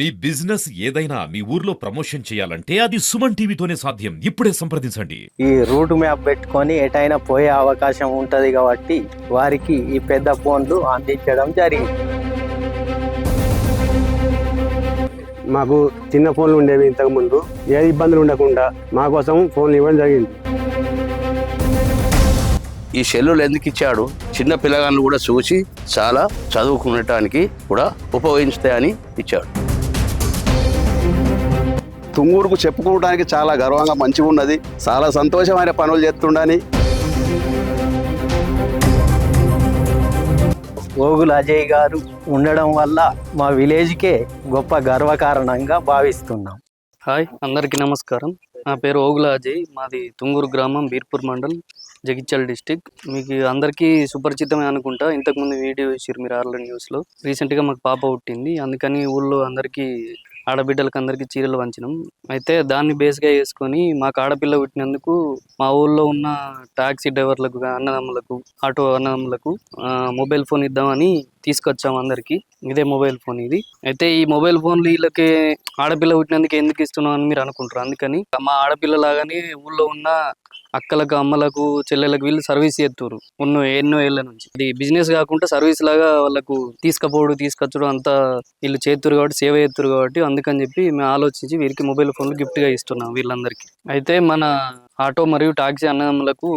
మీ business ఏదైనా మీ ఊర్లో promotion చేయాలంటే అది సుమన్ టీవీతోనే సాధ్యం. ఇప్పుడే సంప్రదించండి. ఈ రూట్ మ్యాప్ పెట్టుకొని ఎటైనా పోయే అవకాశం ఉంటది కాబట్టి వారికి ఈ పెద్ద ఫోన్లు అందించడం జరిగింది. మాకు చిన్న ఫోన్లు ఉండేవి ఇంతకు ముందు. ఏ ఇబ్బందులు ఉండకుండా మా కోసం ఫోన్లు ఇవ్వడం జరిగింది. ఈ సెల్లులు ఎందుకు ఇచ్చాడు? చిన్న పిల్లగాళ్ళు కూడా చూసి చాలా చదువుకునటానికి కూడా ఉపయోగించుతాయని ఇచ్చాడు. తుంగూరుకు చెప్పుకోవడానికి చాలా గర్వంగా మంచిగా ఉన్నది. చాలా సంతోషమైన పనులు చేస్తుండని. ఓగుల అజయ్ గారు ఉండడం వల్ల మా విలేజ్కే గొప్ప గర్వకారణంగా భావిస్తున్నాం. హాయ్ అందరికీ నమస్కారం. నా పేరు ఓగుల అజయ్ మాది తుంగూరు గ్రామం బీర్పూర్ మండల్ జగిత్యాల డిస్టిక్. మీకు అందరికీ సుపరిచితమే అనుకుంటా ఇంతకుముందు వీడియో ఇచ్చారు మీరు ఆర్ల న్యూస్లో. రీసెంట్గా మాకు పాప పుట్టింది అందుకని ఊళ్ళో అందరికీ ఆడబిడ్డలకు అందరికీ చీరలు వంచినాం. అయితే దాన్ని బేస్గా చేసుకొని మాకు ఆడపిల్ల పుట్టినందుకు మా ఊళ్ళో ఉన్న టాక్సీ డ్రైవర్లకు అన్నదమ్ములకు ఆటో అన్నదమ్ములకు ఆ, మొబైల్ ఫోన్ ఇద్దామని తీసుకొచ్చాం అందరికి. ఇదే మొబైల్ ఫోన్ ఇది. అయితే ఈ మొబైల్ ఫోన్లు వీళ్ళకి ఆడపిల్ల పుట్టినందుకు ఎందుకు ఇస్తున్నాం అని మీరు అనుకుంటారు. అందుకని మా ఆడపిల్ల లాగానే ఊళ్ళో ఉన్న అక్కలకు అమ్మలకు చెల్లెలకు వీళ్ళు సర్వీస్ చేస్తారు ఉన్న ఎన్నో ఏళ్ళ నుంచి. ఇది బిజినెస్ కాకుండా సర్వీస్ లాగా వాళ్ళకు తీసుకపోవడం తీసుకొచ్చడం అంతా వీళ్ళు చేతురు కాబట్టి సేవ చేస్తురు కాబట్టి అందుకని చెప్పి మేము ఆలోచించి వీరికి మొబైల్ ఫోన్లు గిఫ్ట్గా గా ఇస్తున్నాం వీళ్ళందరికీ. అయితే మన ఆటో మరియు టాక్సీ అన్నదమ్ములకు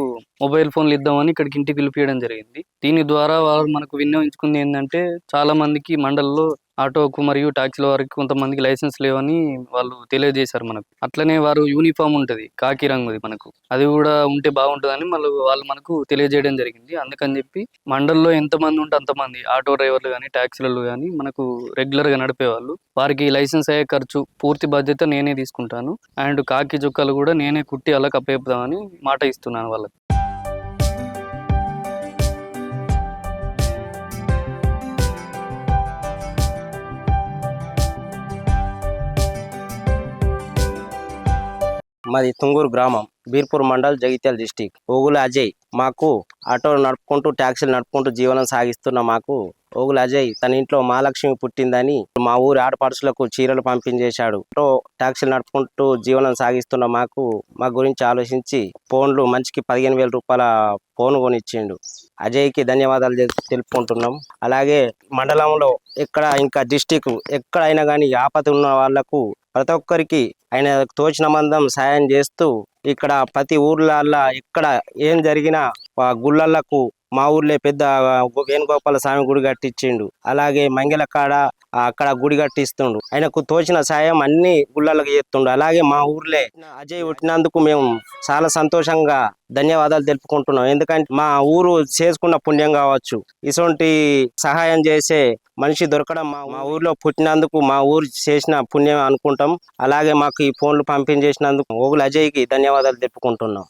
మొబైల్ ఫోన్లు ఇద్దామని ఇక్కడికి ఇంటికి పిలిపించడం జరిగింది. దీని ద్వారా వాళ్ళు మనకు వినియోగించుకుంది ఏంటంటే చాలా మందికి మండల్లో ఆటోకు మరియు టాక్సీల వారికి కొంతమందికి లైసెన్స్ లేవని వాళ్ళు తెలియజేశారు మనకు. అట్లనే వారు యూనిఫామ్ ఉంటుంది కాకి రంగుది మనకు. అది కూడా ఉంటే బాగుంటుందని మళ్ళీ వాళ్ళు మనకు తెలియజేయడం జరిగింది. అందుకని చెప్పి మండల్లో ఎంతమంది ఉంటే అంతమంది ఆటో డ్రైవర్లు కానీ టాక్సీలలో కానీ మనకు రెగ్యులర్గా నడిపేవాళ్ళు. వారికి లైసెన్స్ అయ్యే ఖర్చు పూర్తి బాధ్యత నేనే తీసుకుంటాను. అండ్ కాకి చుక్కలు కూడా నేనే కుట్టి అలా కప్పేపుదామని మాట ఇస్తున్నాను వాళ్ళకి. మాది తుంగూరు గ్రామం బీర్పూర్ మండల్ జగిత్యాల డిస్టిక్. ఓగుల అజయ్ మాకు ఆటో నడుపుకుంటూ ట్యాక్సీలు నడుపుకుంటూ జీవనం సాగిస్తున్న మాకు ఓగుల అజయ్ తన ఇంట్లో మహాలక్ష్మి పుట్టిందని మా ఊరి ఆడపడుచులకు చీరలు పంపించేశాడు. ఆటో ట్యాక్సీలు నడుపుకుంటూ జీవనం సాగిస్తున్న మాకు మా గురించి ఆలోచించి ఫోన్లు మంచికి పదిహేను వేల రూపాయల ఫోన్ కొనిచ్చిండు. అజయ్కి ధన్యవాదాలు తెలుపుకుంటున్నాం. అలాగే మండలంలో ఎక్కడ ఇంకా డిస్టిక్ ఎక్కడైనా కానీ ఆపద ఉన్న వాళ్ళకు ప్రతి ఒక్కరికి ఆయన తోచిన మందం సాయం చేస్తూ ఇక్కడ ప్రతి ఊర్లల్లో ఎక్కడ ఏం జరిగినా ఆ గుళ్ళలకు మా ఊర్లో పెద్ద వేణుగోపాల స్వామి గుడి కట్టించిండు. అలాగే మంగళ కాడ అక్కడ గుడి కట్టిస్తుండు. ఆయనకు తోచిన సాయం అన్ని గుళ్ళలకు చేస్తుండు. అలాగే మా ఊర్లే అజయ్ పుట్టినందుకు మేము చాలా సంతోషంగా ధన్యవాదాలు తెలుపుకుంటున్నాం. ఎందుకంటే మా ఊరు చేసుకున్న పుణ్యం కావచ్చు. ఇటువంటి సహాయం చేసే మనిషి దొరకడం మా మా ఊర్లో పుట్టినందుకు మా ఊరు చేసిన పుణ్యం అనుకుంటాం. అలాగే మాకు ఈ ఫోన్లు పంపించేసినందుకు ఓగులు అజయ్కి ధన్యవాదాలు తెలుపుకుంటున్నాం.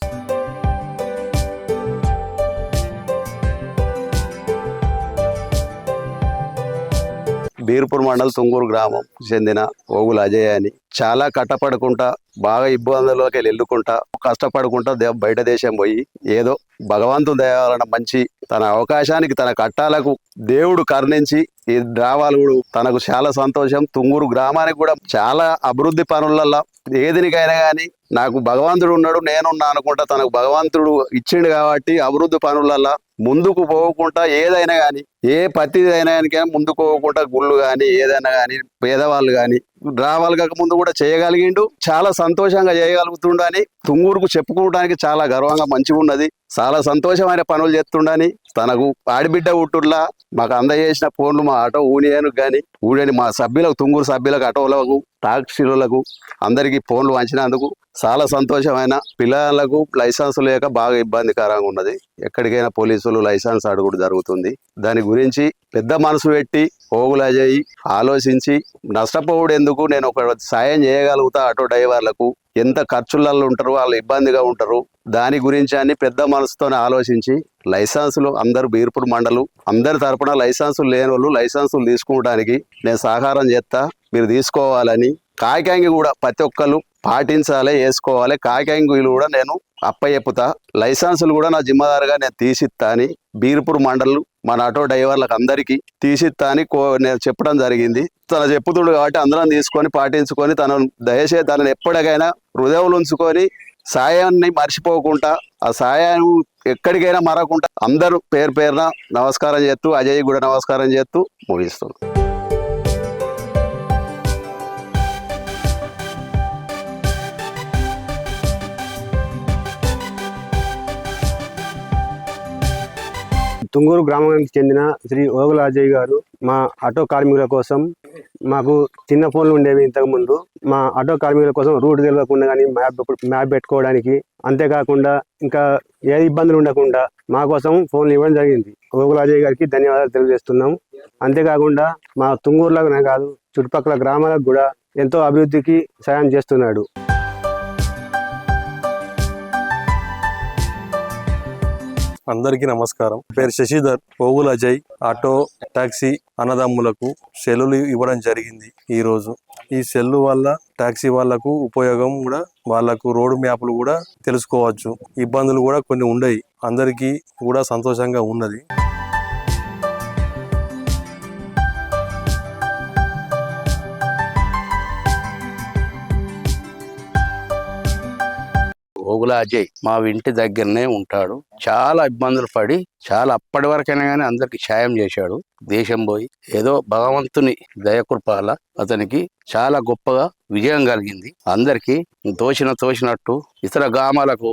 బీర్పూర్ మండల్ తుంగూరు గ్రామం చెందిన ఓగుల అజయ్ అని. చాలా కట్టపడుకుంటా బాగా ఇబ్బందుల్లోకి వెళ్ళి వెళ్ళుకుంటా కష్టపడుకుంటా బయట దేశం పోయి ఏదో భగవంతుని దయాలన్న మంచి తన అవకాశానికి తన కట్టాలకు దేవుడు కరుణించి ఈ డ్రావాలు తనకు చాలా సంతోషం. తుంగూరు గ్రామానికి కూడా చాలా అభివృద్ధి పనులలో ఏదినికైనా కానీ నాకు భగవంతుడు ఉన్నాడు నేనున్నా అనుకుంటా తనకు భగవంతుడు ఇచ్చిండు కాబట్టి అభివృద్ధి పనులలో ముందుకు పోకుండా ఏదైనా కానీ ఏ పత్తిదైనా కానీ ముందుకు పోకుండా గుళ్ళు కానీ ఏదైనా కానీ పేదవాళ్ళు కానీ రావాలి కాక ముందు కూడా చేయగలిగిండు. చాలా సంతోషంగా చేయగలుగుతుండని తుంగూరుకు చెప్పుకోవడానికి చాలా గర్వంగా మంచిగా ఉన్నది చాలా సంతోషమైన పనులు చేస్తుండని తనకు ఆడిబిడ్డ ఉట్టుర్లా మాకు అందజేసిన ఫోన్లు మా ఆటో ఊనియను కానీ ఊడని మా సభ్యులకు తుంగూరు సభ్యులకు ఆటోలకు టాక్సీలకు అందరికీ ఫోన్లు వంచినందుకు చాలా సంతోషమైన పిల్లలకు లైసెన్స్ లేక బాగా ఇబ్బందికరంగా ఉన్నది. ఎక్కడికైనా పోలీసులు లైసెన్స్ అడుగుడు జరుగుతుంది. దాని గురించి పెద్ద మనసు పెట్టి ఓగులు ఆలోచించి నష్టపోవుడు ఎందుకు? నేను ఒక సాయం చేయగలుగుతా ఆటో డ్రైవర్లకు. ఎంత ఖర్చులలో ఉంటారు వాళ్ళు ఇబ్బందిగా ఉంటారు. దాని గురించి అని పెద్ద మనసుతో ఆలోచించి లైసెన్సులు అందరు బీర్పూర్ మండలు అందరి తరపున లైసెన్సులు లేని వాళ్ళు లైసెన్సులు తీసుకోవడానికి నేను సహకారం చేస్తా మీరు తీసుకోవాలని కాయకాంగి కూడా ప్రతి ఒక్కరు పాటించాలి వేసుకోవాలి. కాకాంగులు కూడా నేను అప్పచెప్పుతా లైసెన్సులు కూడా నా జిమ్మదారుగా నేను తీసిత్తా అని బీర్పూర్ మండలు మన ఆటో డ్రైవర్లకు అందరికీ తీసిత్తా అని నేను చెప్పడం జరిగింది. తన చెప్పుతుడు కాబట్టి అందరం తీసుకొని పాటించుకొని తను దయచేసి తనను ఎప్పటికైనా హృదయంలో ఉంచుకొని సాయాన్ని మర్చిపోకుండా ఆ సాయం ఎక్కడికైనా మరకుండా అందరూ పేరు పేరున నమస్కారం చేస్తూ అజయ్ కూడా నమస్కారం చేస్తూ ముగిస్తున్నాను తుంగూరు గ్రామానికి చెందిన శ్రీ ఓగుల అజయ్ గారు మా ఆటో కార్మికుల కోసం మాకు చిన్న ఫోన్లు ఉండేవి ఇంతకు ముందు మా ఆటో కార్మికుల కోసం రూట్ తెలియకుండా కానీ మ్యాప్ మ్యాప్ పెట్టుకోవడానికి అంతేకాకుండా ఇంకా ఏ ఇబ్బందులు ఉండకుండా మా కోసం ఫోన్లు ఇవ్వడం జరిగింది. ఓగుల అజయ్ గారికి ధన్యవాదాలు తెలియజేస్తున్నాం. అంతేకాకుండా మా తుంగూరులోనే కాదు చుట్టుపక్కల గ్రామాలకు కూడా ఎంతో అభివృద్ధికి సాయం చేస్తున్నాడు. అందరికీ నమస్కారం. పేరు శశిధర్. పోగుల అజయ్ ఆటో టాక్సీ అన్నదమ్ములకు సెల్లులు ఇవ్వడం జరిగింది ఈ రోజు ఈ సెల్లు వల్ల టాక్సీ వాళ్ళకు ఉపయోగం కూడా వాళ్ళకు రోడ్డు మ్యాప్లు కూడా తెలుసుకోవచ్చు. ఇబ్బందులు కూడా కొన్ని ఉండయి. అందరికీ కూడా సంతోషంగా ఉన్నది. ఓగుల అజయ్ మా ఇంటి దగ్గరనే ఉంటాడు. చాలా ఇబ్బందులు పడి చాలా అప్పటి వరకైనా కానీ అందరికి సాయం చేశాడు. దేశం పోయి ఏదో భగవంతుని దయకృపాల అతనికి చాలా గొప్పగా విజయం కలిగింది. అందరికి తోచిన తోచినట్టు ఇతర గ్రామాలకు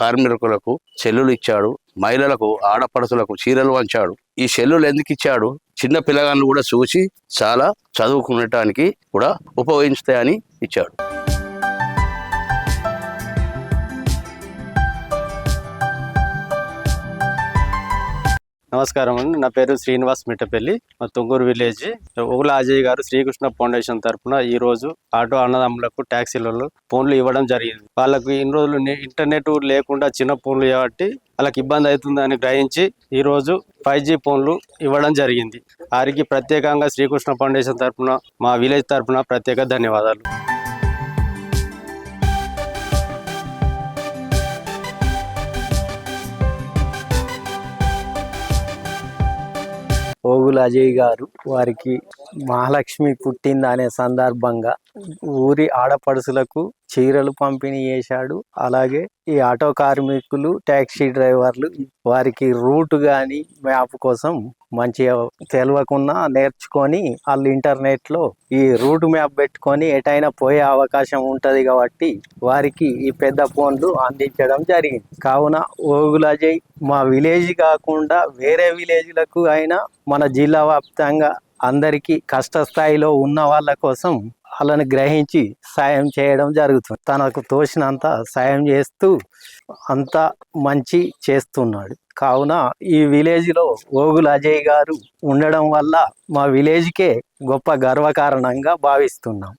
కార్మికులకు చెల్లులు ఇచ్చాడు. మహిళలకు ఆడపడుచులకు చీరలు వంచాడు. ఈ చెల్లులు ఎందుకు ఇచ్చాడు? చిన్న పిల్లగాళ్ళు కూడా చూసి చాలా చదువుకునటానికి కూడా ఉపయోగిస్తాయని ఇచ్చాడు. నమస్కారం అండి. నా పేరు శ్రీనివాస్ మిట్టపల్లి. మా తుంగూరు విలేజ్. ఉగుల అజయ్ గారు శ్రీకృష్ణ ఫౌండేషన్ తరఫున ఈ రోజు ఆటో అన్నదమ్ములకు ట్యాక్సీలలో ఫోన్లు ఇవ్వడం జరిగింది. వాళ్ళకు ఇన్ని రోజులు ఇంటర్నెట్ లేకుండా చిన్న ఫోన్లు కాబట్టి వాళ్ళకి ఇబ్బంది అవుతుందని గ్రహించి ఈ రోజు ఫైవ్ జీ ఫోన్లు ఇవ్వడం జరిగింది. వారికి ప్రత్యేకంగా శ్రీకృష్ణ ఫౌండేషన్ తరఫున మా విలేజ్ తరఫున ప్రత్యేక ధన్యవాదాలు. ఓగుల అజయ్ గారు వారికి మహాలక్ష్మి పుట్టింది అనే సందర్భంగా ఊరి ఆడపడుసులకు చీరలు పంపిణీ చేశాడు. అలాగే ఈ ఆటో కార్మికులు టాక్సీ డ్రైవర్లు వారికి రూట్ కానీ మ్యాప్ కోసం మంచిగా తెలియకుండా నేర్చుకొని వాళ్ళు ఇంటర్నెట్లో ఈ రూట్ మ్యాప్ పెట్టుకొని ఎటైనా పోయే అవకాశం ఉంటుంది కాబట్టి వారికి ఈ పెద్ద ఫోన్లు అందించడం జరిగింది. కావున ఓగుల మా విలేజ్ కాకుండా వేరే విలేజ్లకు అయినా మన జిల్లా వ్యాప్తంగా అందరికీ కష్టస్థాయిలో ఉన్న వాళ్ళ కోసం వాళ్ళని గ్రహించి సాయం చేయడం జరుగుతుంది. తనకు తోచినంత సాయం చేస్తూ అంత మంచి చేస్తున్నాడు. కావున ఈ విలేజ్లో ఓగుల అజయ్ గారు ఉండడం వల్ల మా విలేజ్కే గొప్ప గర్వకారణంగా భావిస్తున్నాం.